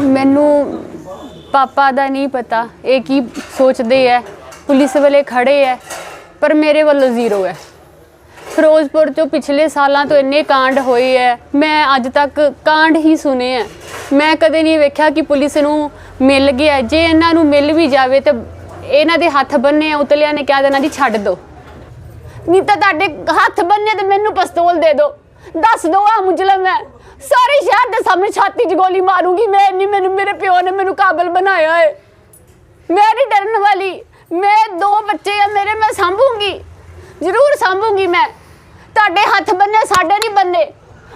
ਮੈਨੂੰ ਪਾਪਾ ਦਾ ਨਹੀਂ ਪਤਾ ਇਹ ਕੀ ਸੋਚਦੇ ਐ, ਪੁਲਿਸ ਵਾਲੇ ਖੜੇ ਐ, ਪਰ ਮੇਰੇ ਵੱਲੋਂ ਜ਼ੀਰੋ ਹੈ ਫਿਰੋਜ਼ਪੁਰ 'ਚੋਂ ਪਿਛਲੇ ਸਾਲਾਂ ਤੋਂ ਇੰਨੇ ਕਾਂਡ ਹੋਏ ਐ, ਮੈਂ ਅੱਜ ਤੱਕ ਕਾਂਡ ਹੀ ਸੁਨੇ ਐ। ਮੈਂ ਕਦੇ ਨਹੀਂ ਵੇਖਿਆ ਕਿ ਪੁਲਿਸ ਨੂੰ ਮਿਲ ਗਿਆ। ਜੇ ਇਹਨਾਂ ਨੂੰ ਮਿਲ ਵੀ ਜਾਵੇ ਤਾਂ ਇਹਨਾਂ ਦੇ ਹੱਥ ਬੰਨੇ ਆ, ਉਤਲਿਆਂ ਨੇ ਕਹਿ ਦੇਣਾ ਜੀ ਛੱਡ ਦਿਓ ਨਹੀਂ ਤਾਂ ਤੁਹਾਡੇ ਹੱਥ ਬੰਨੇ ਤੇ ਮੈਨੂੰ ਪਿਸਤੌਲ ਦੇ ਦਿਓ ਦੱਸ ਦੋ ਆ ਮੁਜਲਮ ਹੈ। ਸਾਰੇ ਸ਼ਹਿਰ ਦੇ ਸਾਹਮਣੇ ਛਾਤੀ 'ਚ ਗੋਲੀ ਮਾਰੂੰਗੀ। ਮੈਂ ਨਹੀਂ ਮੈਨੂੰ ਮੇਰੇ ਪਿਓ ਨੇ ਮੈਨੂੰ ਕਾਬਲ ਬਣਾਇਆ ਹੈ ਮੈਂ ਨਹੀਂ ਡਰਨ ਵਾਲੀ। ਮੈਂ ਦੋ ਬੱਚੇ ਆ, ਮੇਰੇ ਮੈਂ ਸੰਭੂੰਗੀ। ਜ਼ਰੂਰ ਸੰਭੂੰਗੀ ਮੈਂ। ਤੁਹਾਡੇ ਹੱਥ ਬੰਨੇ, ਸਾਡੇ ਨਹੀਂ ਬੰਨੇ।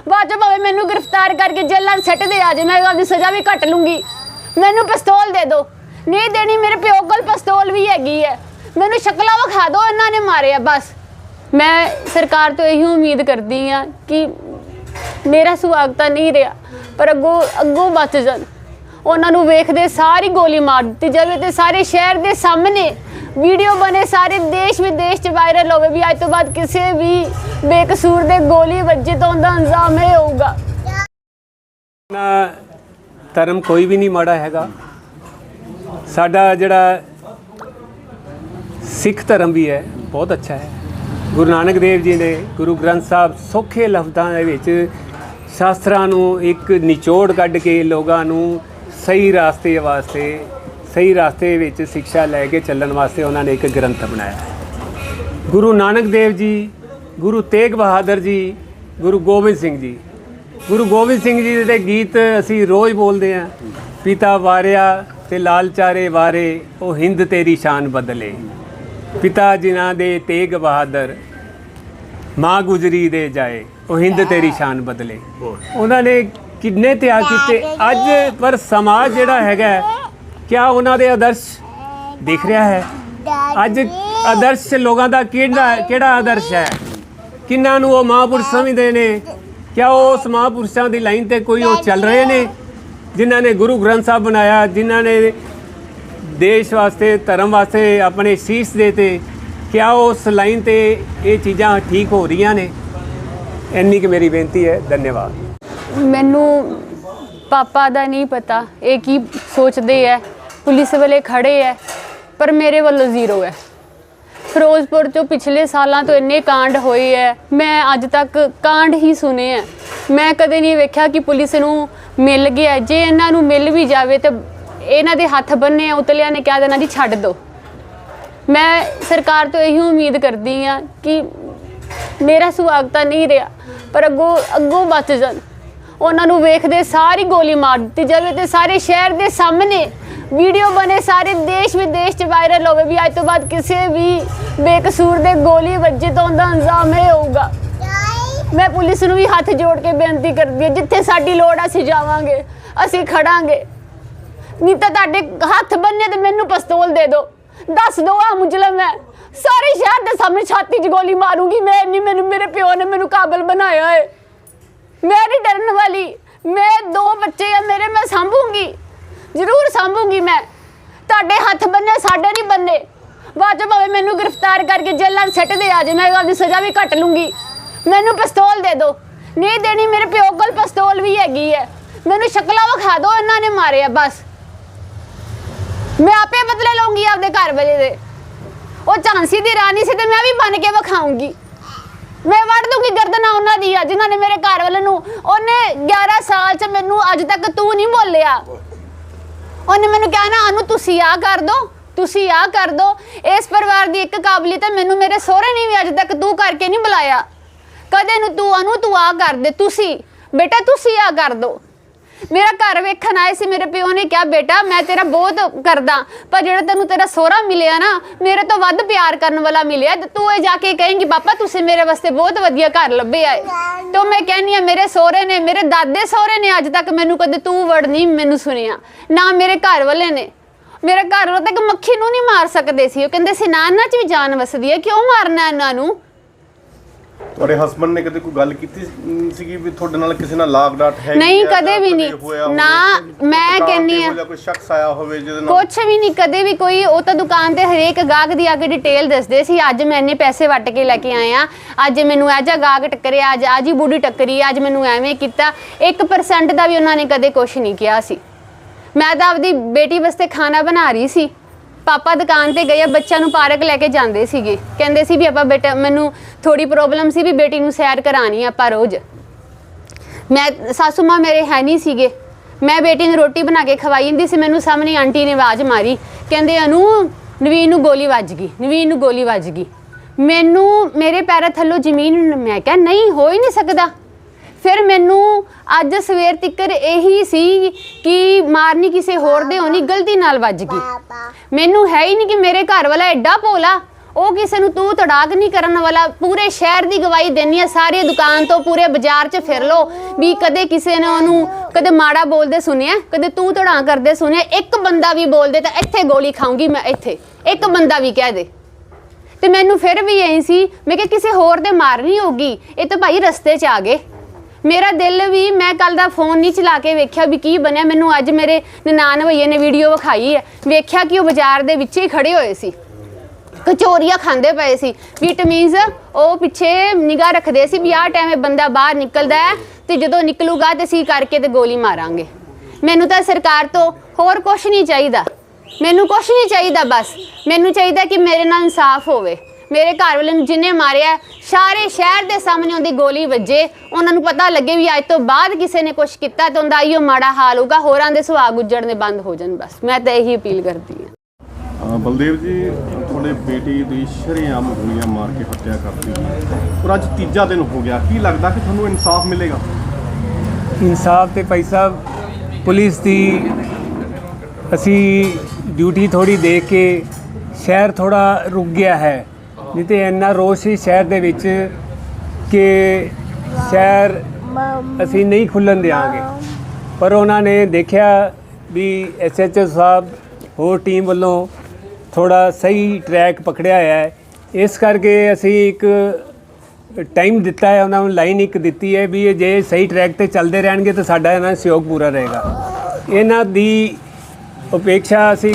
ਬਾਅਦ ਚੋਂ ਭਾਵੇਂ ਮੈਨੂੰ ਗ੍ਰਿਫਤਾਰ ਕਰਕੇ ਜੇਲ੍ਹਾਂ 'ਚ ਸੱਟ ਦੇ ਆ ਜੇ, ਮੈਂ ਉਹਦੀ ਸਜ਼ਾ ਵੀ ਕੱਟ ਲੂੰਗੀ। ਮੈਨੂੰ ਪਿਸਤੌਲ ਦੇ ਦਿਓ ਨਹੀਂ ਦੇਣੀ, ਮੇਰੇ ਪਿਓ ਕੋਲ ਪਿਸਤੌਲ ਵੀ ਹੈਗੀ ਹੈ। ਮੈਨੂੰ ਸ਼ਕਲਾਂ ਵਿਖਾ ਦਿਓ ਇਹਨਾਂ ਨੇ ਮਾਰਿਆ, ਬਸ। ਮੈਂ ਸਰਕਾਰ ਤੋਂ ਇਹੀ ਉਮੀਦ ਕਰਦੀ ਆ ਕਿ ਮੇਰਾ ਸੁਭਾਗ ਤਾਂ ਨਹੀਂ ਰਿਹਾ, ਪਰ ਅੱਗੋਂ ਅੱਗੋਂ ਬਚ ਜਾਣ। ਉਹਨਾਂ ਨੂੰ ਵੇਖਦੇ ਸਾਰੀ ਗੋਲੀ ਮਾਰ ਦਿੱਤੀ ਜਾਵੇ ਤੇ ਸਾਰੇ ਸ਼ਹਿਰ ਦੇ ਸਾਹਮਣੇ ਵੀਡੀਓ ਬਣੇ, ਸਾਰੇ ਦੇਸ਼ ਵਿਦੇਸ਼ ਚ ਵਾਇਰਲ ਹੋਵੇ ਵੀ ਅੱਜ ਤੋਂ ਬਾਅਦ ਕਿਸੇ ਵੀ ਬੇਕਸੂਰ ਦੇ ਗੋਲੀ ਵੱਜੇ ਤਾਂ ਉਹਦਾ ਅੰਜਾਮ ਇਹ ਹੋਊਗਾ। ਨਾ, ਧਰਮ ਕੋਈ ਵੀ ਨਹੀਂ ਮਾੜਾ ਹੈਗਾ। ਸਾਡਾ ਜਿਹੜਾ ਸਿੱਖ ਧਰਮ ਵੀ ਹੈ, ਬਹੁਤ ਅੱਛਾ ਹੈ। ਗੁਰੂ ਨਾਨਕ ਦੇਵ ਜੀ ਨੇ ਗੁਰੂ ਗ੍ਰੰਥ ਸਾਹਿਬ ਸੌਖੇ ਲਫ਼ਜ਼ਾਂ ਦੇ ਵਿੱਚ ਸ਼ਾਸਤਰਾਂ ਨੂੰ ਇੱਕ ਨਿਚੋੜ ਕੱਢ ਕੇ ਲੋਕਾਂ ਨੂੰ ਸਹੀ ਰਾਸਤੇ ਵਾਸਤੇ, ਸਹੀ ਰਾਸਤੇ ਵਿੱਚ ਸਿੱਖਿਆ ਲੈ ਕੇ ਚੱਲਣ ਵਾਸਤੇ ਉਹਨਾਂ ਨੇ ਇੱਕ ਗ੍ਰੰਥ ਬਣਾਇਆ। ਗੁਰੂ ਨਾਨਕ ਦੇਵ ਜੀ, ਗੁਰੂ ਤੇਗ ਬਹਾਦਰ ਜੀ, ਗੁਰੂ ਗੋਬਿੰਦ ਸਿੰਘ ਜੀ। ਗੁਰੂ ਗੋਬਿੰਦ ਸਿੰਘ ਜੀ ਦੇ ਗੀਤ ਅਸੀਂ ਰੋਜ਼ ਬੋਲਦੇ ਆਂ ਪਿਤਾ ਵਾਰਿਆ ਤੇ ਲਾਲ ਚਾਰੇ ਵਾਰੇ, ਉਹ ਹਿੰਦ ਤੇਰੀ ਸ਼ਾਨ ਬਦਲੇ। ਪਿਤਾ ਜਿਨ੍ਹਾਂ ਦੇ ਤੇਗ ਬਹਾਦਰ ਮਾਂ ਗੁਜਰੀ ਦੇ ਜਾਏ ਉਹ ਹਿੰਦ ਤੇਰੀ ਸ਼ਾਨ ਬਦਲੇ। ਉਹਨਾਂ ਨੇ ਕਿੰਨੇ ਤਿਆਗ ਕੀਤੇ? ਅੱਜ ਪਰ ਸਮਾਜ ਜਿਹੜਾ ਹੈਗਾ ਕਿਆ ਉਹਨਾਂ ਦੇ ਆਦਰਸ਼ ਦਿਖ ਰਿਹਾ ਹੈ? ਅੱਜ ਆਦਰਸ਼ ਲੋਕਾਂ ਦਾ ਕਿਹੜਾ ਕਿਹੜਾ ਆਦਰਸ਼ ਹੈ? ਕਿੰਨਾਂ ਨੂੰ ਉਹ ਮਹਾਂਪੁਰਸ਼ ਸਮਝਦੇ ਨੇ? ਕਿਆ ਉਹ ਉਸ ਮਹਾਂਪੁਰਸ਼ਾਂ ਦੀ ਲਾਈਨ ਤੇ ਕੋਈ ਉਹ ਚੱਲ ਰਹੇ ਨੇ? ਜਿਨ੍ਹਾਂ ਨੇ ਗੁਰੂ ਗ੍ਰੰਥ ਸਾਹਿਬ ਬਣਾਇਆ ਜਿਨ੍ਹਾਂ ਨੇ ਦੇਸ਼ ਵਾਸਤੇ, ਧਰਮ ਵਾਸਤੇ ਆਪਣੇ ਸੀਸ ਦੇਤੇ ਕਿਆ ਉਸ ਲਾਈਨ ਤੇ ਇਹ ਚੀਜ਼ਾਂ ਠੀਕ ਹੋ ਰਹੀਆਂ ਨੇ। ਇੰਨੀ ਕਿ ਮੇਰੀ ਬੇਨਤੀ ਹੈ। ਧੰਨਵਾਦ। ਮੈਨੂੰ ਪਾਪਾ ਦਾ ਨਹੀਂ ਪਤਾ। ਇਹ ਕੀ ਸੋਚਦੇ ਐ? ਪੁਲਿਸ ਵਾਲੇ ਖੜੇ ਐ, ਪਰ ਮੇਰੇ ਵੱਲੋਂ ਜ਼ੀਰੋ ਹੈ ਫਿਰੋਜ਼ਪੁਰ ਤੋਂ ਪਿਛਲੇ ਸਾਲਾਂ ਤੋਂ ਇੰਨੇ ਕਾਂਡ ਹੋਏ ਐ। ਮੈਂ ਅੱਜ ਤੱਕ ਕਾਂਡ ਹੀ ਸੁਨੇ ਐ। ਮੈਂ ਕਦੇ ਨਹੀਂ ਵੇਖਿਆ ਕਿ ਪੁਲਿਸ ਨੂੰ ਮਿਲ ਗਿਆ। ਜੇ ਇਹਨਾਂ ਨੂੰ ਮਿਲ ਵੀ ਜਾਵੇ ਤਾਂ ਇਹਨਾਂ ਦੇ ਹੱਥ ਬੰਨੇ ਆ, ਉਤਲਿਆਂ ਨੇ ਕਿਹਾ ਦੇਣਾ ਜੀ ਛੱਡ ਦਿਓ ਮੈਂ ਸਰਕਾਰ ਤੋਂ ਇਹੀ ਉਮੀਦ ਕਰਦੀ ਆ ਕਿ ਮੇਰਾ ਸੁਭਾਗ ਤਾਂ ਨਹੀਂ ਰਿਹਾ, ਪਰ ਅੱਗੋਂ ਅੱਗੋਂ ਬਚ ਜਾਣ। ਉਹਨਾਂ ਨੂੰ ਵੇਖਦੇ ਸਾਰੀ ਗੋਲੀ ਮਾਰ ਦਿੱਤੀ ਜਾਵੇ ਤੇ ਸਾਰੇ ਸ਼ਹਿਰ ਦੇ ਸਾਹਮਣੇ ਵੀਡੀਓ ਬਣੇ, ਸਾਰੇ ਦੇਸ਼ ਵਿਦੇਸ਼ ਚ ਵਾਇਰਲ ਹੋਵੇ ਵੀ ਅੱਜ ਤੋਂ ਬਾਅਦ ਕਿਸੇ ਵੀ ਬੇਕਸੂਰ ਦੇ ਗੋਲੀ ਵੱਜੇ ਤਾਂ ਉਹਦਾ ਅੰਜਾਮ ਇਹ ਹੋਊਗਾ। ਮੈਂ ਪੁਲਿਸ ਨੂੰ ਵੀ ਹੱਥ ਜੋੜ ਕੇ ਬੇਨਤੀ ਕਰਦੀ ਹਾਂ, ਜਿੱਥੇ ਸਾਡੀ ਲੋੜ ਅਸੀਂ ਜਾਵਾਂਗੇ, ਅਸੀਂ ਖੜਾਂਗੇ। ਨਹੀਂ ਤਾਂ ਤੁਹਾਡੇ ਹੱਥ ਬੰਨੇ ਤੇ ਮੈਨੂੰ ਪਿਸਤੌਲ ਦੇ ਦਿਓ। ਦੱਸ ਦਿਓ ਆ ਮੁਜਲਮ ਹੈ। ਸਾਰੇ ਸ਼ਹਿਰ ਦੇ ਸਾਹਮਣੇ ਛਾਤੀ 'ਚ ਗੋਲੀ ਮਾਰੂੰਗੀ। ਮੈਂ ਨਹੀਂ, ਮੈਨੂੰ, ਮੇਰੇ ਪਿਓ ਨੇ ਮੈਨੂੰ ਕਾਬਲ ਬਣਾਇਆ ਹੈ। ਮੈਂ ਨਹੀਂ ਡਰਨ ਵਾਲੀ। ਮੈਂ ਦੋ ਬੱਚੇ ਆ, ਮੇਰੇ ਮੈਂ ਸੰਭੂੰਗੀ। ਜ਼ਰੂਰ ਸੰਭੂੰਗੀ ਮੈਂ। ਤੁਹਾਡੇ ਹੱਥ ਬੰਨੇ, ਸਾਡੇ ਨਹੀਂ ਬੰਨੇ। ਬਾਅਦ ਚੋਂ ਭਾਵੇਂ ਮੈਨੂੰ ਗ੍ਰਿਫਤਾਰ ਕਰਕੇ ਜੇਲ੍ਹਾਂ 'ਚ ਸੱਟ ਦੇ ਆ ਜੇ, ਮੈਂ ਉਹਦੀ ਸਜ਼ਾ ਵੀ ਕੱਟ ਲੂੰਗੀ। ਮੈਨੂੰ ਪਿਸਤੌਲ ਦੇ ਦਿਓ। ਨਹੀਂ ਦੇਣੀ, ਮੇਰੇ ਪਿਓ ਕੋਲ ਪਿਸਤੌਲ ਵੀ ਹੈਗੀ ਹੈ। ਮੈਨੂੰ ਸ਼ਕਲਾਂ ਵਿਖਾ ਦਿਓ, ਇਹਨਾਂ ਨੇ ਮਾਰਿਆ, ਬਸ। ਮੈਂ ਆਪੇ ਬਦਲੇ ਲਵਾਂਗੀ ਆਪਦੇ ਘਰ ਵਾਲੇ ਦੇ। ਉਹ ਝਾਂਸੀ ਦੀ ਰਾਣੀ ਸੀ ਤੇ ਮੈਂ ਵੀ ਬਣ ਕੇ ਵਿਖਾਉਂਗੀ ਮੈਂ ਵੜ ਦੂੰਗੀ ਗਰਦਨਾਂ ਉਹਨਾਂ ਦੀ ਜਿਨ੍ਹਾਂ ਨੇ ਮੇਰੇ ਘਰ ਵਾਲੇ ਨੂੰ ਉਹਨੇ 11 ਸਾਲ ਚ ਮੈਨੂੰ ਅੱਜ ਤੱਕ ਤੂੰ ਨਹੀਂ ਬੋਲਿਆ। ਉਹਨੇ ਮੈਨੂੰ ਕਿਹਾ ਨਾ, ਅਨੂ, ਤੁਸੀਂ ਆ ਕਰ ਦੋ, ਤੁਸੀਂ ਆ ਕਰ ਦੋ। ਇਸ ਪਰਿਵਾਰ ਦੀ ਇੱਕ ਕਾਬਲੀਅਤ ਹੈ, ਮੈਨੂੰ ਮੇਰੇ ਸਹੁਰੇ ਨੇ ਵੀ ਅੱਜ ਤੱਕ ਤੂੰ ਕਰਕੇ ਨਹੀਂ ਬੁਲਾਇਆ। ਕਦੇ ਨੂੰ ਤੂੰ, ਅਨੂ, ਤੂੰ ਆ ਕਰ ਦੇ, ਤੁਸੀਂ ਬੇਟਾ, ਤੁਸੀਂ ਆ ਕਰ ਦੋ। ਮੇਰਾ ਘਰ ਵੇਖਣ ਆਏ ਸੀ, ਮੇਰੇ ਪਿਓ ਨੇ ਕਿਹਾ, ਬੇਟਾ, ਮੈਂ ਤੇਰਾ ਬਹੁਤ ਕਰਦਾ, ਪਰ ਜਿਹੜਾ ਤੈਨੂੰ ਤੇਰਾ ਸਹੁਰਾ ਮਿਲਿਆ ਨਾ, ਮੇਰੇ ਤੋਂ ਵੱਧ ਪਿਆਰ ਕਰਨ ਵਾਲਾ ਮਿਲਿਆ। ਤੇ ਤੂੰ ਇਹ ਜਾ ਕੇ ਕਹੇਂਗੀ, ਪਾਪਾ, ਤੁਸੀਂ ਮੇਰੇ ਵਾਸਤੇ ਬਹੁਤ ਵਧੀਆ ਘਰ ਲੱਭਿਆ ਏ ਤਾਂ ਮੈਂ ਕਹਿੰਨੀ ਆ ਮੇਰੇ ਸਹੁਰੇ ਨੇ, ਮੇਰੇ ਦਾਦੇ ਸਹੁਰੇ ਨੇ ਅੱਜ ਤੱਕ ਮੈਨੂੰ ਕਦੇ ਤੂੰ ਵੜ ਨਹੀਂ ਮੈਨੂੰ ਸੁਣਿਆ, ਨਾ ਮੇਰੇ ਘਰ ਵਾਲੇ ਨੇ। ਮੇਰੇ ਘਰ ਵਾਲੇ ਤੱਕ ਮੱਖੀ ਨੂੰ ਨਹੀਂ ਮਾਰ ਸਕਦੇ ਸੀ। ਉਹ ਕਹਿੰਦੇ ਸੀ, ਨਾ, ਇਹਨਾਂ 'ਚ ਵੀ ਜਾਨ ਵਸਦੀ ਹੈ, ਕਿਉਂ ਮਾਰਨਾ ਇਹਨਾਂ ਨੂੰ? ਤੁਹਾਡੇ ਹਸਬੰਡ ਨੇ ਕਦੇ ਕੋਈ ਗੱਲ ਕੀਤੀ ਸੀਗੀ ਵੀ ਤੁਹਾਡੇ ਨਾਲ ਕਿਸੇ ਨਾਲ ਲਾਗ ਡਾਟ ਹੈ ਨਹੀਂ, ਕਦੇ ਵੀ ਨਹੀਂ। ਨਾ, ਮੈਂ ਕਹਿੰਨੀ ਆ- ਕੋਈ ਸ਼ਖਸ ਆਇਆ ਹੋਵੇ ਜਿਹਦੇ ਨਾਲ ਕੁਛ ਵੀ ਨਹੀਂ ਕਦੇ ਵੀ ਕੋਈ ਉਹ ਤਾਂ ਦੁਕਾਨ ਤੇ ਹਰੇਕ ਗਾਹਕ ਦੀ ਆ ਕੇ ਡਿਟੇਲ ਦੱਸਦੇ ਸੀ ਅੱਜ ਮੈਂ ਇੰਨੇ ਪੈਸੇ ਵੱਟ ਕੇ ਲੈ ਕੇ ਆਇਆ ਅੱਜ ਮੈਨੂੰ ਇਹ ਜਿਹਾ ਗਾਹਕ ਟੱਕਰਿਆ ਅੱਜ ਆਜੀ ਬੂੜੀ ਟੱਕਰੀ ਅੱਜ ਮੈਨੂੰ ਐਵੇਂ ਕੀਤਾ। 1% ਦਾ ਵੀ ਉਹਨਾਂ ਨੇ ਕਦੇ ਕੁਛ ਨਹੀਂ ਕਿਹਾ ਸੀ। ਮੈਂ ਤਾਂ ਆਪਦੀ ਬੇਟੀ ਵਾਸਤੇ ਖਾਣਾ ਬਣਾ ਰਹੀ ਸੀ। ਪਾਪਾ ਦੁਕਾਨ ਤੇ ਗਏ ਆ, ਬੱਚਿਆਂ ਨੂੰ ਪਾਰਕ ਲੈ ਕੇ ਜਾਂਦੇ ਸੀਗੇ। ਕਹਿੰਦੇ ਸੀ ਵੀ ਆਪਾਂ ਬੇਟਾ, ਮੈਨੂੰ ਥੋੜੀ ਪ੍ਰੋਬਲਮ ਸੀ ਵੀ ਬੇਟੀ ਨੂੰ ਸੈਰ ਕਰਾਣੀ ਆ ਆਪਾਂ ਰੋਜ਼। ਮੈਂ, ਸਾਸੂ ਮਾਂ ਮੇਰੇ ਹੈ ਨਹੀਂ ਸੀਗੇ। ਮੈਂ ਬੇਟੀ ਨੂੰ ਰੋਟੀ ਬਣਾ ਕੇ ਖਵਾਈ ਜਾਂਦੀ ਸੀ, ਮੈਨੂੰ ਸਾਹਮਣੇ ਆਂਟੀ ਨੇ ਆਵਾਜ਼ ਮਾਰੀ। ਕਹਿੰਦੇ, ਅਨੂ, ਨਵੀਨ ਨੂੰ ਗੋਲੀ ਵੱਜ ਗਈ, ਨਵੀਨ ਨੂੰ ਗੋਲੀ ਵੱਜ ਗਈ। ਮੈਨੂੰ, ਮੇਰੇ ਪੈਰਾਂ ਥੱਲੋਂ ਜ਼ਮੀਨ, ਮੈਂ ਕਿਹਾ, ਨਹੀਂ, ਹੋ ਹੀ ਨਹੀਂ ਸਕਦਾ। ਫਿਰ ਮੈਨੂੰ ਅੱਜ ਸਵੇਰ ਤੱਕਰ ਇਹੀ ਸੀ ਕਿ ਮਾਰਨੀ ਕਿਸੇ ਹੋਰ ਦੇ ਹੋਣੀ ਗਲਤੀ ਨਾਲ ਵੱਜ ਗਈ। ਮੈਨੂੰ ਹੈ ਹੀ ਨਹੀਂ ਕਿ ਮੇਰੇ ਘਰ ਵਾਲਾ ਐਡਾ ਭੋਲਾ ਉਹ ਕਿਸੇ ਨੂੰ ਤੂੰ ਤੜਾਕ ਨਹੀਂ ਕਰਨ ਵਾਲਾ ਪੂਰੇ ਸ਼ਹਿਰ ਦੀ ਗਵਾਹੀ ਦੇਣੀ ਆ ਸਾਰੀ ਦੁਕਾਨ ਤੋਂ ਪੂਰੇ ਬਾਜ਼ਾਰ 'ਚ ਫਿਰ ਲੋ ਵੀ ਕਦੇ ਕਿਸੇ ਨੇ ਉਹਨੂੰ ਕਦੇ ਮਾੜਾ ਬੋਲਦੇ ਸੁਣਿਆ ਕਦੇ ਤੂੰ ਤੜਾ ਕਰਦੇ ਸੁਣਿਆ ਇੱਕ ਬੰਦਾ ਵੀ ਬੋਲਦੇ ਤਾਂ ਇੱਥੇ ਗੋਲੀ ਖਾਊਂਗੀ ਮੈਂ ਇੱਥੇ ਇੱਕ ਬੰਦਾ ਵੀ ਕਹਿ ਦੇ। ਤੇ ਮੈਨੂੰ ਫਿਰ ਵੀ ਐਂ ਸੀ ਮੈਂ ਕਿ ਕਿਸੇ ਹੋਰ ਦੇ ਮਾਰਨੀ ਹੋਗੀ ਇਹ ਤਾਂ ਭਾਈ ਰਸਤੇ 'ਚ ਆ ਗਏ। ਮੇਰਾ ਦਿਲ ਵੀ, ਮੈਂ ਕੱਲ ਦਾ ਫੋਨ ਨਹੀਂ ਚਲਾ ਕੇ ਵੇਖਿਆ ਵੀ ਕੀ ਬਣਿਆ। ਮੈਨੂੰ ਅੱਜ ਮੇਰੇ ਨਨਾਣ ਭਈਏ ਨੇ ਵੀਡੀਓ ਵਿਖਾਈ ਹੈ। ਵੇਖਿਆ ਕਿ ਉਹ ਬਾਜ਼ਾਰ ਦੇ ਵਿੱਚ ਹੀ ਖੜੇ ਹੋਏ ਸੀ। ਕਚੋਰੀਆਂ ਖਾਂਦੇ ਪਏ ਸੀ। ਵਿਟ ਉਹ ਪਿੱਛੇ ਨਿਗਾਹ ਰੱਖਦੇ ਸੀ ਵੀ ਆਹ ਟਾਈਮ ਇਹ ਬੰਦਾ ਬਾਹਰ ਨਿਕਲਦਾ ਹੈ ਤੇ ਜਦੋਂ ਨਿਕਲੂਗਾ ਤੇ ਅਸੀਂ ਕਰਕੇ ਤੇ ਗੋਲੀ ਮਾਰਾਂਗੇ। ਮੈਨੂੰ ਤਾਂ ਸਰਕਾਰ ਤੋਂ ਹੋਰ ਕੁਝ ਨਹੀਂ ਚਾਹੀਦਾ। ਮੈਨੂੰ ਕੁਝ ਨਹੀਂ ਚਾਹੀਦਾ ਬਸ। ਮੈਨੂੰ ਚਾਹੀਦਾ ਕਿ ਮੇਰੇ ਨਾਲ ਇਨਸਾਫ ਹੋਵੇ। ਮੇਰੇ ਘਰ ਵਾਲੇ ਨੂੰ ਜਿੰਨੇ ਮਾਰਿਆ ਸਾਰੇ ਸ਼ਹਿਰ ਦੇ ਸਾਹਮਣੇ ਉਹਦੀ ਗੋਲੀ ਵੱਜੇ। ਉਹਨਾਂ ਨੂੰ ਪਤਾ ਲੱਗੇ ਵੀ ਅੱਜ ਤੋਂ ਬਾਅਦ ਕਿਸੇ ਨੇ ਕੁਝ ਕੀਤਾ ਤਾਂ ਉਹਦਾ ਆਈਓ ਮਾੜਾ ਹਾਲ ਹੋਊਗਾ ਹੋਰਾਂ ਦੇ ਸੁਹਾਗ ਉੱਜੜਨੇ ਬੰਦ ਹੋ ਜਾਣ ਬਸ। ਮੈਂ ਤਾਂ ਇਹੀ ਅਪੀਲ ਕਰਦੀ ਹਾਂ। ਬਲਦੇਵ ਜੀ ਤੁਹਾਡੇ ਬੇਟੀ ਦੀ ਸ਼ਰੇਆਮ ਗੋਲੀਆਂ ਮਾਰ ਕੇ ਹੱਤਿਆ ਕਰਤੀ। ਔਰ ਅੱਜ ਤੀਜਾ ਦਿਨ ਹੋ ਗਿਆ। ਕੀ ਲੱਗਦਾ ਕਿ ਤੁਹਾਨੂੰ ਇਨਸਾਫ ਮਿਲੇਗਾ? ਇਨਸਾਫ ਤੇ ਭਾਈ ਸਾਹਿਬ ਪੁਲਿਸ ਦੀ ਅਸੀਂ ਡਿਊਟੀ ਥੋੜੀ ਦੇਖ ਕੇ ਸ਼ਹਿਰ ਥੋੜਾ ਰੁਕ ਗਿਆ ਹੈ। ਨਹੀਂ ਤੇ ਇੰਨਾ ਰੋਸ਼ ਸੀ ਸ਼ਹਿਰ ਦੇ ਵਿੱਚ ਕਿ ਸ਼ਹਿਰ ਅਸੀਂ ਨਹੀਂ ਖੁੱਲਣ ਦਿਆਂਗੇ। ਪਰ ਉਹਨਾਂ ਨੇ ਦੇਖਿਆ ਵੀ ਐਸਐਚਓ ਸਾਹਿਬ ਹੋਰ ਟੀਮ ਵੱਲੋਂ ਥੋੜਾ ਸਹੀ ਟਰੈਕ ਪਕੜਿਆ ਹੋਇਆ ਹੈ। ਇਸ ਕਰਕੇ ਅਸੀਂ ਇੱਕ ਟਾਈਮ ਦਿੱਤਾ ਹੈ, ਉਹਨਾਂ ਨੂੰ ਲਾਈਨ ਇੱਕ ਦਿੱਤੀ ਹੈ ਵੀ ਜੇ ਸਹੀ ਟਰੈਕ ਤੇ ਚੱਲਦੇ ਰਹਿਣਗੇ ਤਾਂ ਸਾਡਾ ਇਹਨਾਂ ਸਹਿਯੋਗ ਪੂਰਾ ਰਹੇਗਾ। ਇਹਨਾਂ ਦੀ ਉਪੇક્ષਾ ਅਸੀਂ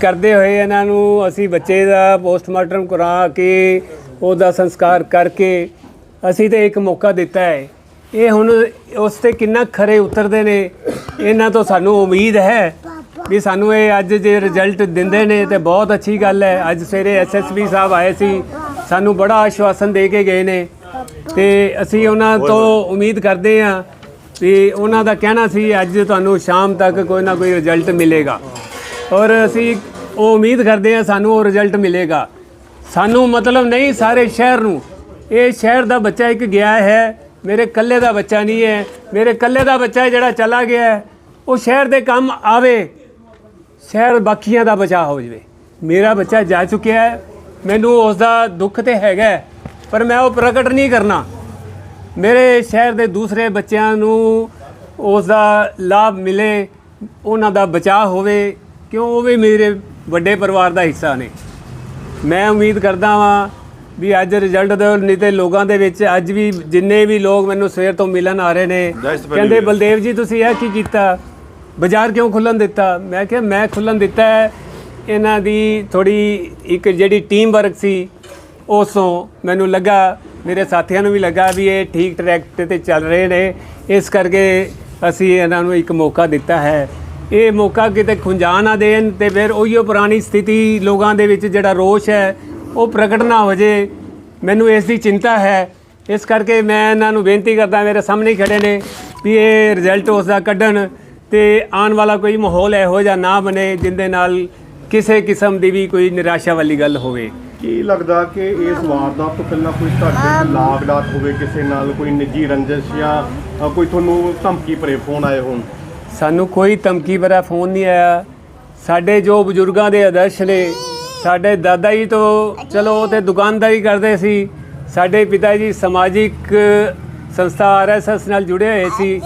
ਕਰਦੇ ਹੋਏ ਇਹਨਾਂ ਨੂੰ ਅਸੀਂ ਬੱਚੇ ਦਾ ਪੋਸਟਮਾਰਟਮ ਕਰਾ ਕੇ ਉਹਦਾ ਸੰਸਕਾਰ ਕਰਕੇ ਅਸੀਂ ਤੇ ਇੱਕ ਮੌਕਾ ਦਿੱਤਾ ਹੈ। ਇਹ ਹੁਣ ਉਸ ਤੇ ਕਿੰਨਾ ਖਰੇ ਉਤਰਦੇ ਨੇ, ਇਹਨਾਂ ਤੋਂ ਸਾਨੂੰ ਉਮੀਦ ਹੈ ਵੀ ਸਾਨੂੰ ਇਹ ਅੱਜ ਜੇ ਰਿਜ਼ਲਟ ਦਿੰਦੇ ਨੇ ਤੇ ਬਹੁਤ ਅੱਛੀ ਗੱਲ ਹੈ। ਅੱਜ ਸਵੇਰੇ ਐਸਐਸਪੀ ਸਾਹਿਬ ਆਏ ਸੀ, ਸਾਨੂੰ ਬੜਾ ਆਸ਼ਵਾਸਨ ਦੇ ਕੇ ਗਏ ਨੇ ਤੇ ਅਸੀਂ ਉਹਨਾਂ ਤੋਂ ਉਮੀਦ ਕਰਦੇ ਹਾਂ ਵੀ ਉਹਨਾਂ ਦਾ ਕਹਿਣਾ ਸੀ, ਅੱਜ ਤੁਹਾਨੂੰ ਸ਼ਾਮ ਤੱਕ ਕੋਈ ਨਾ ਕੋਈ ਰਿਜ਼ਲਟ ਮਿਲੇਗਾ। ਔਰ ਅਸੀਂ ਉਹ ਉਮੀਦ ਕਰਦੇ ਹਾਂ ਸਾਨੂੰ ਉਹ ਰਿਜ਼ਲਟ ਮਿਲੇਗਾ। ਸਾਨੂੰ ਮਤਲਬ ਨਹੀਂ ਸਾਰੇ ਸ਼ਹਿਰ ਨੂੰ। ਇਹ ਸ਼ਹਿਰ ਦਾ ਬੱਚਾ ਇੱਕ ਗਿਆ ਹੈ ਮੇਰੇ ਇਕੱਲੇ ਦਾ ਬੱਚਾ ਨਹੀਂ ਹੈ। ਮੇਰੇ ਇਕੱਲੇ ਦਾ ਬੱਚਾ ਜਿਹੜਾ ਚਲਾ ਗਿਆ ਹੈ, ਉਹ ਸ਼ਹਿਰ ਦੇ ਕੰਮ ਆਵੇ ਸ਼ਹਿਰ ਬਾਕੀਆਂ ਦਾ ਬਚਾਅ ਹੋ ਜਵੇ। ਮੇਰਾ ਬੱਚਾ ਜਾ ਚੁੱਕਿਆ ਹੈ। ਮੈਨੂੰ ਉਸ ਦਾ ਦੁੱਖ ਤੇ ਹੈਗਾ ਪਰ ਮੈਂ ਉਹ ਪ੍ਰਗਟ ਨਹੀਂ ਕਰਨਾ। ਮੇਰੇ ਸ਼ਹਿਰ ਦੇ ਦੂਸਰੇ ਬੱਚਿਆਂ ਨੂੰ ਉਸ ਦਾ ਲਾਭ ਮਿਲੇ ਉਹਨਾਂ ਦਾ ਬਚਾਅ ਹੋਵੇ। ਕਿਉਂ ਉਹ ਵੀ ਮੇਰੇ ਵੱਡੇ ਪਰਿਵਾਰ ਦਾ ਹਿੱਸਾ ਨੇ। ਮੈਂ ਉਮੀਦ ਕਰਦਾ ਵਾਂ ਵੀ ਅੱਜ ਰਿਜ਼ਲਟ ਦੇ ਨਹੀਂ ਤੇ ਲੋਕਾਂ ਦੇ ਵਿੱਚ ਅੱਜ ਵੀ ਜਿੰਨੇ ਵੀ ਲੋਕ ਮੈਨੂੰ ਸਵੇਰ ਤੋਂ ਮਿਲਣ ਆ ਰਹੇ ਨੇ ਕਹਿੰਦੇ ਬਲਦੇਵ ਜੀ ਤੁਸੀਂ ਇਹ ਕੀ ਕੀਤਾ? ਬਾਜ਼ਾਰ ਕਿਉਂ ਖੁੱਲਣ ਦਿੱਤਾ? ਮੈਂ ਕਿਹਾ ਮੈਂ ਖੁੱਲਣ ਦਿੱਤਾ ਹੈ। ਇਹਨਾਂ ਦੀ ਥੋੜੀ ਇੱਕ ਜਿਹੜੀ ਟੀਮ ਵਰਕ ਸੀ ਉਸੋਂ ਮੈਨੂੰ ਲੱਗਾ ਮੇਰੇ ਸਾਥੀਆਂ ਨੂੰ ਵੀ ਲੱਗਾ ਵੀ ਇਹ ਠੀਕ ਟਰੈਕ ਤੇ ਚੱਲ ਰਹੇ ਨੇ। ਇਸ ਕਰਕੇ ਅਸੀਂ ਇਹਨਾਂ ਨੂੰ ਇੱਕ ਮੌਕਾ ਦਿੱਤਾ ਹੈ। ਇਹ ਮੌਕਾ ਕਿਤੇ ਖੁੰਝਾ ਨਾ ਦੇਣ ਤੇ ਫਿਰ ਉਹੀਓ ਪੁਰਾਣੀ ਸਥਿਤੀ ਲੋਕਾਂ ਦੇ ਵਿੱਚ ਜਿਹੜਾ ਰੋਸ਼ ਹੈ ਉਹ ਪ੍ਰਗਟ ਨਾ ਹੋ ਜੇ। ਮੈਨੂੰ ਇਸ ਦੀ ਚਿੰਤਾ ਹੈ। ਇਸ ਕਰਕੇ ਮੈਂ ਇਹਨਾਂ ਨੂੰ ਬੇਨਤੀ ਕਰਦਾ ਮੇਰੇ ਸਾਹਮਣੇ ਖੜੇ ਨੇ ਵੀ ਇਹ ਰਿਜ਼ਲਟ ਉਸ ਦਾ ਕੱਢਣ ਤੇ ਆਉਣ ਵਾਲਾ ਕੋਈ ਮਾਹੌਲ ਇਹੋ ਜਿਹਾ ਨਾ ਬਣੇ ਜਿੰਦੇ ਨਾਲ ਕਿਸੇ ਕਿਸਮ ਦੀ ਵੀ ਕੋਈ ਨਿਰਾਸ਼ਾ ਵਾਲੀ ਗੱਲ ਹੋਵੇ। ਕੀ ਲੱਗਦਾ ਕਿ ਇਸ ਵਾਰਦਾਤ ਤੋਂ ਪਹਿਲਾਂ ਕੋਈ ਤੁਹਾਡੇ ਲਾਗ ਡਾਟ ਹੋਵੇ ਕਿਸੇ ਨਾਲ ਕੋਈ ਨਿੱਜੀ ਰੰਜਿਸ਼ ਜਾਂ ਕੋਈ ਤੁਹਾਨੂੰ ਧਮਕੀ ਭਰੇ ਫੋਨ ਆਏ ਹੋਣ? ਸਾਨੂੰ ਕੋਈ ਧਮਕੀ ਭਰਾ ਫੋਨ ਨਹੀਂ ਆਇਆ। ਸਾਡੇ ਜੋ ਬਜ਼ੁਰਗਾਂ ਦੇ ਆਦਰਸ਼ ਨੇ, ਸਾਡੇ ਦਾਦਾ ਜੀ ਤੋਂ, ਚਲੋ ਉਹ ਤੇ ਦੁਕਾਨਦਾਰੀ ਕਰਦੇ ਸੀ। ਸਾਡੇ ਪਿਤਾ ਜੀ ਸਮਾਜਿਕ ਸੰਸਥਾ ਆਰਐਸਐਸ ਨਾਲ ਜੁੜੇ ਹੋਏ ਸੀ।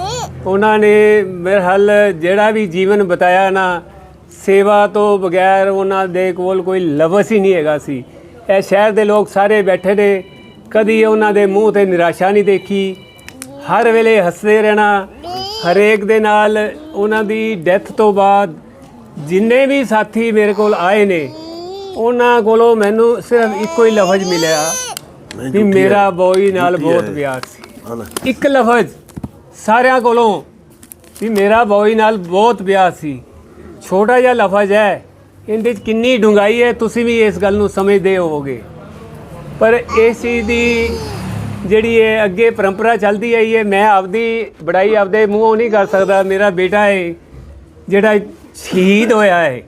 ਉਹਨਾਂ ਨੇ ਮੇਰੇ ਹੱਲ ਜਿਹੜਾ ਵੀ ਜੀਵਨ ਬਤਾਇਆ ਨਾ, ਸੇਵਾ ਤੋਂ ਬਗੈਰ ਉਹਨਾਂ ਦੇ ਕੋਲ ਕੋਈ ਲਫ਼ਜ਼ ਹੀ ਨਹੀਂ ਹੈਗਾ ਸੀ। ਇਹ ਸ਼ਹਿਰ ਦੇ ਲੋਕ ਸਾਰੇ ਬੈਠੇ ਨੇ। ਕਦੀ ਉਹਨਾਂ ਦੇ ਮੂੰਹ ਤੇ ਨਿਰਾਸ਼ਾ ਨਹੀਂ ਦੇਖੀ। ਹਰ ਵੇਲੇ ਹੱਸਦੇ ਰਹਿਣਾ ਹਰੇਕ ਦੇ ਨਾਲ ਉਹਨਾਂ ਦੀ ਡੈਥ ਤੋਂ ਬਾਅਦ ਜਿੰਨੇ ਵੀ ਸਾਥੀ ਮੇਰੇ ਕੋਲ ਆਏ ਨੇ ਉਹਨਾਂ ਕੋਲੋਂ ਮੈਨੂੰ ਸਿਰਫ ਇੱਕੋ ਹੀ ਲਫ਼ਜ਼ ਮਿਲਿਆ ਵੀ ਮੇਰਾ ਬੋਈ ਨਾਲ ਬਹੁਤ ਪਿਆਰ ਸੀ। ਇੱਕ ਲਫ਼ਜ਼ ਸਾਰਿਆਂ ਕੋਲੋਂ ਵੀ ਮੇਰਾ ਬੋਈ ਨਾਲ ਬਹੁਤ ਪਿਆਰ ਸੀ। ਛੋਟਾ ਜਿਹਾ ਲਫ਼ਜ਼ ਹੈ ਇਹਦੇ 'ਚ ਕਿੰਨੀ ਡੂੰਘਾਈ ਹੈ ਤੁਸੀਂ ਵੀ ਇਸ ਗੱਲ ਨੂੰ ਸਮਝਦੇ ਹੋਵੋਗੇ। ਪਰ ਇਸ ਚੀਜ਼ ਦੀ ਜਿਹੜੀ ਹੈ ਅੱਗੇ ਪਰੰਪਰਾ ਚੱਲਦੀ ਆਈ ਹੈ, ਮੈਂ ਆਪਦੀ ਬੜਾਈ ਆਪਦੇ ਮੂੰਹੋਂ ਨਹੀਂ ਕਰ ਸਕਦਾ। ਮੇਰਾ ਬੇਟਾ ਹੈ, ਜਿਹੜਾ ਸ਼ਹੀਦ ਹੋਇਆ ਹੈ,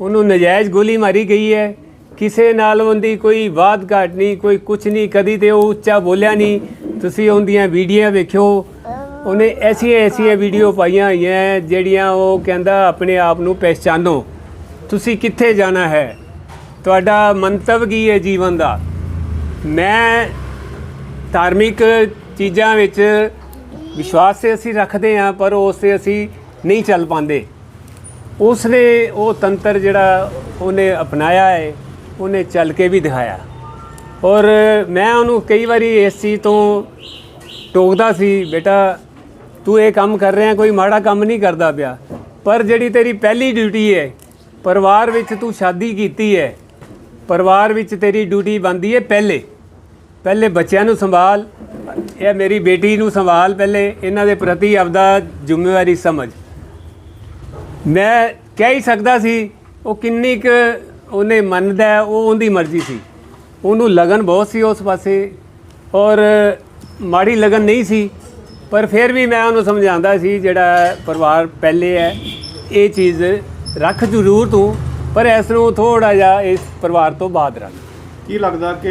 ਉਹਨੂੰ ਨਜਾਇਜ਼ ਗੋਲੀ ਮਾਰੀ ਗਈ ਹੈ। ਕਿਸੇ ਨਾਲ ਉਹਦੀ ਕੋਈ ਬਾਤ ਘਾਟ ਨਹੀਂ, ਕੋਈ ਕੁਝ ਨਹੀਂ, ਕਦੀ ਤੇ ਉਹ ਉੱਚਾ ਬੋਲਿਆ ਨਹੀਂ। ਤੁਸੀਂ ਉਹਦੀਆਂ ਵੀਡੀਓ ਵੇਖਿਓ। ਉਹਨੇ ਐਸੀਆਂ ਐਸੀਆਂ ਵੀਡੀਓ ਪਾਈਆਂ ਹੋਈਆਂ ਜਿਹੜੀਆਂ ਉਹ ਕਹਿੰਦਾ ਆਪਣੇ ਆਪ ਨੂੰ ਪਹਿਚਾਨੋ। ਤੁਸੀਂ ਕਿੱਥੇ ਜਾਣਾ ਹੈ? ਤੁਹਾਡਾ ਮੰਤਵ ਕੀ ਹੈ ਜੀਵਨ ਦਾ? ਮੈਂ ਧਾਰਮਿਕ ਚੀਜ਼ਾਂ ਵਿੱਚ ਵਿਸ਼ਵਾਸ ਤੇ ਅਸੀਂ ਰੱਖਦੇ ਹਾਂ, ਪਰ ਉਸ ਤੇ ਅਸੀਂ ਨਹੀਂ ਚੱਲ ਪਾਉਂਦੇ। ਉਸ ਨੇ ਉਹ ਤੰਤਰ ਜਿਹੜਾ ਉਹਨੇ ਅਪਣਾਇਆ ਹੈ, ਉਹਨੇ ਚੱਲ ਕੇ ਵੀ ਦਿਖਾਇਆ। ਔਰ ਮੈਂ ਉਹਨੂੰ ਕਈ ਵਾਰੀ ਇਸ ਚੀਜ਼ ਤੋਂ ਟੋਕਦਾ ਸੀ, ਬੇਟਾ, ਤੂੰ ਇਹ ਕੰਮ ਕਰ ਰਿਹਾ, ਕੋਈ ਮਾੜਾ ਕੰਮ ਨਹੀਂ ਕਰਦਾ ਪਿਆ। ਪਰ ਜਿਹੜੀ ਤੇਰੀ ਪਹਿਲੀ ਡਿਊਟੀ ਹੈ, ਪਰਿਵਾਰ ਵਿੱਚ ਤੂੰ ਸ਼ਾਦੀ ਕੀਤੀ ਹੈ, ਪਰਿਵਾਰ ਵਿੱਚ ਤੇਰੀ ਡਿਊਟੀ ਬਣਦੀ ਹੈ ਪਹਿਲੇ। ਪਹਿਲੇ ਬੱਚਿਆਂ ਨੂੰ ਸੰਭਾਲ, ਇਹ ਮੇਰੀ ਬੇਟੀ ਨੂੰ ਸੰਭਾਲ ਪਹਿਲੇ, ਇਹਨਾਂ ਦੇ ਪ੍ਰਤੀ ਆਪਦਾ ਜ਼ਿੰਮੇਵਾਰੀ ਸਮਝ। ਮੈਂ ਕਹਿ ਹੀ ਸਕਦਾ ਸੀ, ਉਹ ਕਿੰਨੀ ਕੁ ਉਹਨੇ ਮੰਨਦਾ, ਉਹ ਉਹਦੀ ਮਰਜ਼ੀ ਸੀ। ਉਹਨੂੰ ਲਗਨ ਬਹੁਤ ਸੀ ਉਸ ਪਾਸੇ, ਔਰ ਮਾੜੀ ਲਗਨ ਨਹੀਂ ਸੀ, ਪਰ ਫਿਰ ਵੀ ਮੈਂ ਉਹਨੂੰ ਸਮਝਾਉਂਦਾ ਸੀ, ਜਿਹੜਾ ਪਰਿਵਾਰ ਪਹਿਲੇ ਹੈ, ਇਹ ਚੀਜ਼ ਰੱਖ ਜ਼ਰੂਰ ਤੂੰ, ਪਰ ਇਸ ਨੂੰ ਥੋੜਾ ਜਿਹਾ ਇਸ ਪਰਿਵਾਰ ਤੋਂ ਬਾਅਦ ਰੱਖ। ਕੀ ਲੱਗਦਾ ਕਿ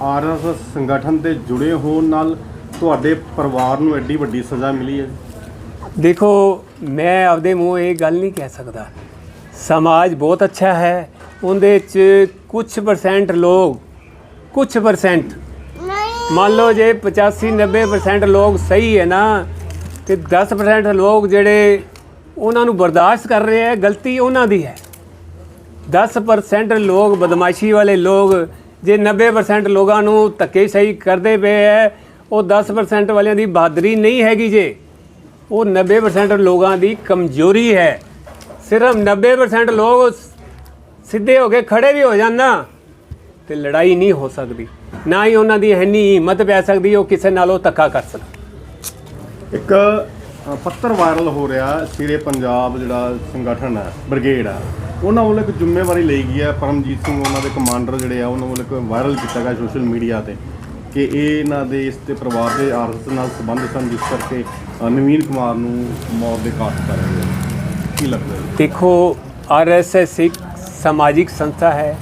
ਆਰਐਸਐਸ ਸੰਗਠਨ ਦੇ ਜੁੜੇ ਹੋਣ ਨਾਲ ਤੁਹਾਡੇ ਪਰਿਵਾਰ ਨੂੰ ਐਡੀ ਵੱਡੀ ਸਜ਼ਾ ਮਿਲੀ ਹੈ? ਦੇਖੋ, ਮੈਂ ਆਪਦੇ ਮੂੰਹ ਇਹ ਗੱਲ ਨਹੀਂ ਕਹਿ ਸਕਦਾ। ਸਮਾਜ ਬਹੁਤ ਅੱਛਾ ਹੈ। ਉਹਦੇ ਚ ਕੁਝ ਪਰਸੈਂਟ ਲੋਕ ਕੁਝ ਪਰਸੈਂਟ ਮੰਨ ਲਓ ਜੇ 85 90% ਲੋਕ ਸਹੀ ਹੈ ਨਾ, ਤੇ 10% ਲੋਕ ਜਿਹੜੇ ਉਹਨਾਂ ਨੂੰ ਬਰਦਾਸ਼ਤ ਕਰ ਰਹੇ ਹੈ, ਗਲਤੀ ਉਹਨਾਂ ਦੀ ਹੈ। 10% ਲੋਕ ਬਦਮਾਸ਼ੀ ਵਾਲੇ ਲੋਕ ਜੇ 90% ਲੋਕਾਂ ਨੂੰ ਧੱਕੇ ਸਹੀ ਕਰਦੇ ਪਏ ਹੈ ਉਹ 10% ਵਾਲਿਆਂ ਦੀ ਬਹਾਦਰੀ ਨਹੀਂ ਹੈਗੀ ਜੇ। ਉਹ 90% ਲੋਕਾਂ ਦੀ ਕਮਜ਼ੋਰੀ ਹੈ। ਸਿਰਫ 90% ਲੋਕ ਸਿੱਧੇ ਹੋ ਕੇ ਖੜੇ ਵੀ ਹੋ ਜਾਂਦਾ ਨਾ, ਤੇ ਲੜਾਈ ਨਹੀਂ ਹੋ ਸਕਦੀ। ਨਾ ਹੀ ਉਹਨਾਂ ਦੀ ਇੰਨੀ ਹਿੰਮਤ ਪੈ ਸਕਦੀ, ਉਹ ਕਿਸੇ ਨਾਲੋਂ ਧੱਕਾ ਕਰ ਸਕਣ। ਇੱਕ ਪੱਤਰ ਵਾਇਰਲ ਹੋ ਰਿਹਾ, ਸਿਰੇ ਪੰਜਾਬ ਜਿਹੜਾ ਸੰਗਠਨ ਹੈ, ਬ੍ਰਿਗੇਡ ਹੈ। ਉਹਨਾਂ ਵੱਲੋਂ ਇੱਕ ਜ਼ਿੰਮੇਵਾਰੀ ਲਈ ਗਈ ਹੈ ਪਰਮਜੀਤ ਸਿੰਘ ਉਹਨਾਂ ਦੇ ਕਮਾਂਡਰ ਜਿਹੜੇ ਆ ਉਹਨਾਂ ਵੱਲੋਂ ਇੱਕ ਵਾਇਰਲ ਕੀਤਾ ਗਿਆ ਸੋਸ਼ਲ ਮੀਡੀਆ ਤੇ ਕਿ ਇਹ ਇਹਨਾਂ ਦੇ ਇਸ ਤੇ ਪਰਿਵਾਰ ਦੇ ਆਰਐਸ ਨਾਲ ਸੰਬੰਧ ਸਨ ਜਿਸ ਕਰਕੇ ਅ, ਨਵੀਨ ਕੁਮਾਰ ਨੂੰ ਮੌਤ ਦੇ ਘਾਟ ਉਤਾਰਿਆ ਗਿਆ ਕੀ ਲੱਗਦਾ ਹੈ? ਦੇਖੋ ਆਰਐਸਐਸ ਇੱਕ ਸਮਾਜਿਕ ਸੰਸਥਾ ਹੈ।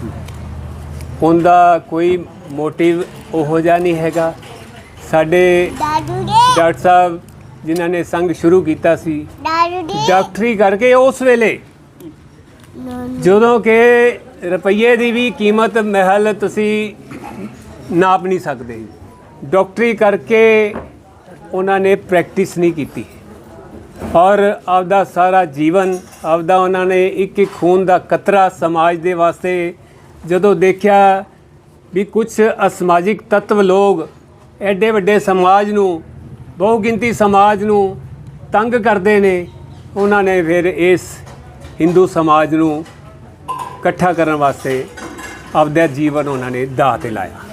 ਉਹਦਾ ਕੋਈ ਮੋਟਿਵ ਉਹੋ ਜਿਹਾ ਨਹੀਂ ਹੈਗਾ। ਸਾਡੇ ਡਾਕਟਰ ਸਾਹਿਬ ਜਿਨ੍ਹਾਂ ਨੇ ਸੰਘ ਸ਼ੁਰੂ ਕੀਤਾ ਸੀ ਡਾਕਟਰੀ ਕਰਕੇ ਉਸ ਵੇਲੇ ਜਦੋਂ ਕਿ ਰੁਪਈਏ ਦੀ ਵੀ ਕੀਮਤ ਮਹਿਲ ਤੁਸੀਂ ਨਾਪ ਨਹੀਂ ਸਕਦੇ। ਡਾਕਟਰੀ ਕਰਕੇ ਉਹਨਾਂ ਨੇ ਪ੍ਰੈਕਟਿਸ ਨਹੀਂ ਕੀਤੀ। ਔਰ ਆਪਦਾ ਸਾਰਾ ਜੀਵਨ, ਆਪਦਾ ਉਹਨਾਂ ਨੇ ਇੱਕ ਇੱਕ ਖੂਨ ਦਾ ਕਤਰਾ ਸਮਾਜ ਦੇ ਵਾਸਤੇ ਜਦੋਂ ਦੇਖਿਆ ਵੀ ਕੁਝ ਅਸਮਾਜਿਕ ਤੱਤਵ ਲੋਕ ਐਡੇ ਵੱਡੇ ਸਮਾਜ ਨੂੰ, ਬਹੁਗਿਣਤੀ ਸਮਾਜ ਨੂੰ ਤੰਗ ਕਰਦੇ ਨੇ, ਉਹਨਾਂ ਨੇ ਫਿਰ ਇਸ ਹਿੰਦੂ ਸਮਾਜ ਨੂੰ ਇਕੱਠਾ ਕਰਨ ਵਾਸਤੇ ਆਪਦਾ ਜੀਵਨ ਉਹਨਾਂ ਨੇ ਦਾਅ ਤੇ ਲਾਇਆ।